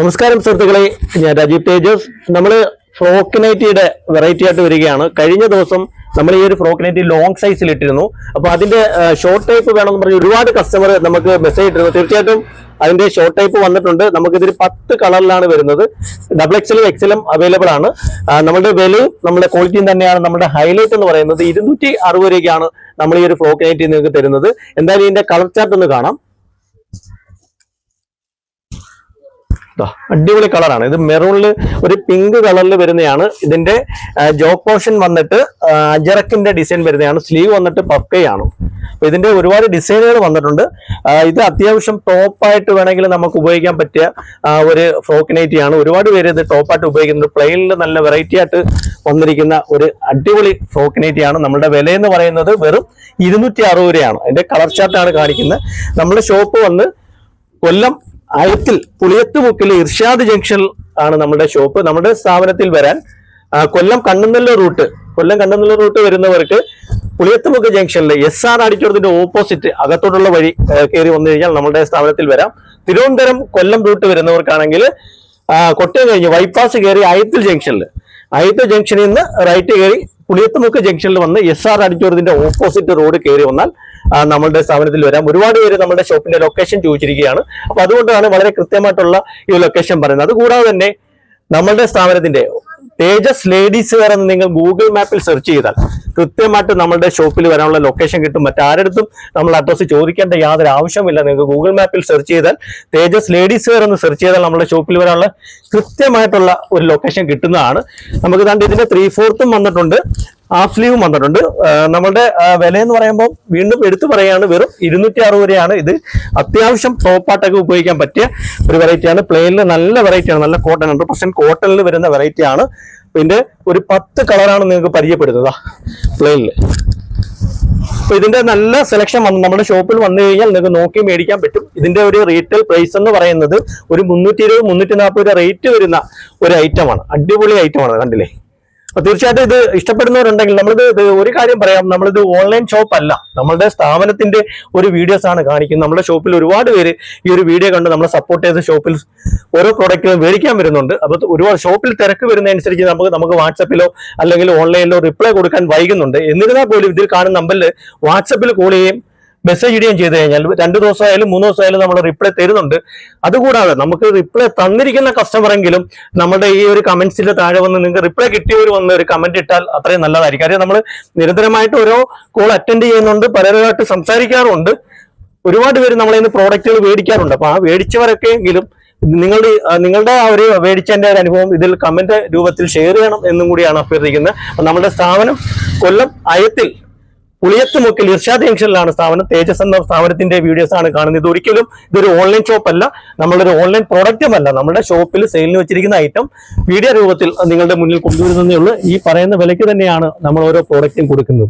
നമസ്കാരം സുഹൃത്തുക്കളെ. ഞാൻ രാജീവ് തേജസ്. നമ്മൾ ഫ്രോക്ക് നൈറ്റിയുടെ വെറൈറ്റി ആയിട്ട് വരികയാണ്. കഴിഞ്ഞ ദിവസം നമ്മൾ ഈ ഒരു ഫ്രോക്ക് നൈറ്റി ലോങ് സൈസിൽ ഇട്ടിരുന്നു. അപ്പൊ അതിന്റെ ഷോർട്ട് ടൈപ്പ് വേണമെന്ന് പറഞ്ഞ് ഒരുപാട് കസ്റ്റമർ നമുക്ക് മെസ്സേജ് ഇട്ടിരുന്നു. തീർച്ചയായിട്ടും അതിന്റെ ഷോർട്ട് ടൈപ്പ് വന്നിട്ടുണ്ട്. നമുക്കിതിൽ പത്ത് കളറിലാണ് വരുന്നത്. ഡബിൾ എക്സലും എക്സലും അവൈലബിൾ ആണ്. നമ്മുടെ വിലയും നമ്മുടെ ക്വാളിറ്റിയും തന്നെയാണ്. നമ്മുടെ ഹൈലൈറ്റ് എന്ന് പറയുന്നത് ഇരുന്നൂറ്റി അറുപത് രൂപയ്ക്കാണ് നമ്മൾ ഈ ഒരു ഫ്രോക്ക് നൈറ്റി നിങ്ങൾക്ക് തരുന്നത്. എന്തായാലും ഇതിന്റെ കളർ ചാർട്ട് ഒന്ന് കാണാം. അടിപൊളി കളറാണ് ഇത് മെറൂണിൽ ഒരു പിങ്ക് കളറിൽ വരുന്നതാണ് ഇതിന്റെ ജോ പോർഷൻ വന്നിട്ട് അജറക്കിന്റെ ഡിസൈൻ വരുന്നതാണ്. സ്ലീവ് വന്നിട്ട് പക്കയാണ് അപ്പൊ ഇതിന്റെ ഒരുപാട് ഡിസൈനുകൾ വന്നിട്ടുണ്ട്. ഇത് അത്യാവശ്യം ടോപ്പായിട്ട് വേണമെങ്കിൽ നമുക്ക് ഉപയോഗിക്കാൻ പറ്റിയ ഒരു ഫ്രോക്ക് നൈറ്റിയാണ് ഒരുപാട് പേര് ഇത് ടോപ്പായിട്ട് ഉപയോഗിക്കുന്നത് പ്ലെയിനിൽ നല്ല വെറൈറ്റി ആയിട്ട് വന്നിരിക്കുന്ന ഒരു അടിപൊളി ഫ്രോക്ക് ആണ്. നമ്മുടെ വില എന്ന് പറയുന്നത് വെറും ഇരുന്നൂറ്റി അറുപത് രൂപയാണ്. അതിന്റെ കളർ ചാർട്ടാണ് കാണിക്കുന്നത്. നമ്മുടെ ഷോപ്പ് വന്ന് കൊല്ലം അയത്തിൽ പുളിയത്തുമുക്കിൽ ഇർഷാദ് ജംഗ്ഷൻ ആണ് നമ്മുടെ ഷോപ്പ്. നമ്മുടെ സ്ഥാപനത്തിൽ വരാൻ കൊല്ലം കണ്ണുന്നല്ലൂർ റൂട്ട് കൊല്ലം കണ്ണുന്നല്ലൂർ റൂട്ട് വരുന്നവർക്ക് പുളിയത്തുമുക്ക് ജംഗ്ഷനിൽ എസ് ആർ അടിച്ചോടത്തിന്റെ ഓപ്പോസിറ്റ് അകത്തോട്ടുള്ള വഴി കയറി വന്നു കഴിഞ്ഞാൽ നമ്മുടെ സ്ഥാപനത്തിൽ വരാം. തിരുവനന്തപുരം കൊല്ലം റൂട്ട് വരുന്നവർക്കാണെങ്കിൽ കൊട്ടയം കഴിഞ്ഞ് ബൈപ്പാസ് കയറി അയത്തിൽ ജംഗ്ഷനിൽ. അയത്തിൽ ജംഗ്ഷനിൽ നിന്ന് റൈറ്റ് കയറി പുളിയത്തുമുക്ക് ജംഗ്ഷനിൽ വന്ന് എസ് ആർ ഓപ്പോസിറ്റ് റോഡ് കയറി വന്നാൽ നമ്മളുടെ സ്ഥാപനത്തിൽ വരാം. ഒരുപാട് പേര് നമ്മുടെ ഷോപ്പിന്റെ ലൊക്കേഷൻ ചോദിച്ചിരിക്കുകയാണ്. അപ്പൊ അതുകൊണ്ടാണ് വളരെ കൃത്യമായിട്ടുള്ള ഈ ലൊക്കേഷൻ പറയുന്നത്. അതുകൂടാതെ തന്നെ നമ്മളുടെ സ്ഥാപനത്തിന്റെ തേജസ് ലേഡീസ് വെയർ എന്ന് നിങ്ങൾ ഗൂഗിൾ മാപ്പിൽ സെർച്ച് ചെയ്താൽ കൃത്യമായിട്ട് നമ്മളുടെ ഷോപ്പിൽ വരാനുള്ള ലൊക്കേഷൻ കിട്ടും. മറ്റാരടുത്തും നമ്മൾ അഡ്രസ്സ് ചോദിക്കേണ്ട യാതൊരു ആവശ്യമില്ല നിങ്ങൾക്ക് ഗൂഗിൾ മാപ്പിൽ സെർച്ച് ചെയ്താൽ തേജസ് ലേഡീസ് വെയർ എന്ന് സെർച്ച് ചെയ്താൽ നമ്മുടെ ഷോപ്പിൽ വരാനുള്ള കൃത്യമായിട്ടുള്ള ഒരു ലൊക്കേഷൻ കിട്ടുന്നതാണ്. നമുക്ക് കണ്ട് ഇതിന്റെ ത്രീ ഫോർത്തും വന്നിട്ടുണ്ട്. ഹാഫ് സ്ലീവും വന്നിട്ടുണ്ട്. നമ്മളുടെ വില എന്ന് പറയുമ്പോൾ വീണ്ടും എടുത്തു പറയുകയാണ് വെറും ഇരുന്നൂറ്റി അറുപത് രൂപയാണ് ഇത്. അത്യാവശ്യം ടോപ്പായിട്ടൊക്കെ ഉപയോഗിക്കാൻ പറ്റിയ ഒരു വെറൈറ്റിയാണ് പ്ലെയിനിൽ നല്ല വെറൈറ്റിയാണ് നല്ല കോട്ടൺ ഹൺഡ്രഡ് പെർസെന്റ് കോട്ടണിൽ വരുന്ന വെറൈറ്റിയാണ് പിന്നെ ഒരു പത്ത് കളറാണ് നിങ്ങൾക്ക് പരിചയപ്പെടുന്നത് പ്ലെയിനിൽ അപ്പൊ ഇതിന്റെ നല്ല സെലക്ഷൻ വന്നു നമ്മുടെ ഷോപ്പിൽ വന്നു കഴിഞ്ഞാൽ നിങ്ങൾക്ക് നോക്കി മേടിക്കാൻ പറ്റും. ഇതിന്റെ ഒരു റീറ്റെയിൽ പ്രൈസ് എന്ന് പറയുന്നത് ഒരു മുന്നൂറ്റി ഇരുപത് മുന്നൂറ്റി നാൽപ്പത് രൂപ റേറ്റ് വരുന്ന ഒരു ഐറ്റമാണ് അടിപൊളി ഐറ്റമാണ് കണ്ടില്ലേ? തീർച്ചയായിട്ടും ഇത് ഇഷ്ടപ്പെടുന്നവരുണ്ടെങ്കിൽ നമ്മളിത് ഒരു കാര്യം പറയാം. നമ്മളിത് ഓൺലൈൻ ഷോപ്പ് അല്ല. നമ്മളുടെ സ്ഥാപനത്തിന്റെ ഒരു വീഡിയോസ് ആണ് കാണിക്കുന്നത്. നമ്മുടെ ഷോപ്പിൽ ഒരുപാട് പേര് ഈ ഒരു വീഡിയോ കണ്ട് നമ്മളെ സപ്പോർട്ട് ചെയ്ത ഷോപ്പിൽ ഓരോ പ്രോഡക്റ്റും മേടിക്കാൻ വരുന്നുണ്ട്. അപ്പൊ ഒരുപാട് ഷോപ്പിൽ തിരക്ക് വരുന്നതനുസരിച്ച് നമുക്ക് നമുക്ക് വാട്സപ്പിലോ അല്ലെങ്കിൽ ഓൺലൈനിലോ റിപ്ലൈ കൊടുക്കാൻ വൈകുന്നുണ്ട്. എന്നിരുന്നാൽ പോലും ഇതിൽ കാണുന്ന നമ്പറിൽ വാട്സപ്പിൽ കോൾ ചെയ്യുകയും മെസ്സേജ് ഇടുകയും ചെയ്ത് കഴിഞ്ഞാൽ രണ്ട് ദിവസമായാലും മൂന്ന് ദിവസമായാലും നമ്മൾ റിപ്ലൈ തരുന്നുണ്ട്. അതുകൂടാതെ നമുക്ക് റിപ്ലൈ തന്നിരിക്കുന്ന കസ്റ്റമറെങ്കിലും നമ്മുടെ ഈ ഒരു കമന്റ്സിന്റെ താഴെ വന്ന് നിങ്ങൾക്ക് റിപ്ലൈ കിട്ടിയവർ വന്ന് ഒരു കമന്റ് ഇട്ടാൽ അത്രയും നല്ലതായിരിക്കും. കാര്യം നമ്മൾ നിരന്തരമായിട്ട് ഓരോ കോൾ അറ്റൻഡ് ചെയ്യുന്നുണ്ട് പലരുമായിട്ട് സംസാരിക്കാറുണ്ട്. ഒരുപാട് പേര് നമ്മളെ ഇന്ന് പ്രോഡക്റ്റുകൾ മേടിക്കാറുണ്ട്. അപ്പൊ ആ മേടിച്ചവരൊക്കെ എങ്കിലും നിങ്ങളുടെ നിങ്ങളുടെ ആ ഒരു മേടിച്ചതിന്റെ ഒരു അനുഭവം ഇതിൽ കമന്റ് രൂപത്തിൽ ഷെയർ ചെയ്യണം എന്നും കൂടിയാണ് അഭ്യർത്ഥിക്കുന്നത്. നമ്മുടെ സ്ഥാപനം കൊല്ലം അയത്തിൽ പുളിയത്തുമുക്കിൽ ഇർഷാദ് ജംഗ്ഷനിലാണ് സ്ഥാപനം. തേജസ് എന്ന സ്ഥാപനത്തിന്റെ വീഡിയോസ് ആണ് കാണുന്നത്. ഇത് ഒരിക്കലും ഇതൊരു ഓൺലൈൻ ഷോപ്പ് അല്ല. നമ്മളൊരു ഓൺലൈൻ പ്രോഡക്റ്റും അല്ല. നമ്മുടെ ഷോപ്പിൽ സെയിലിന് വെച്ചിരിക്കുന്ന ഐറ്റം വീഡിയോ രൂപത്തിൽ നിങ്ങളുടെ മുന്നിൽ കൊണ്ടുവരുന്നതേ ഉള്ളൂ. ഈ പറയുന്ന വിലയ്ക്ക് തന്നെയാണ് നമ്മൾ ഓരോ പ്രോഡക്റ്റും കൊടുക്കുന്നത്.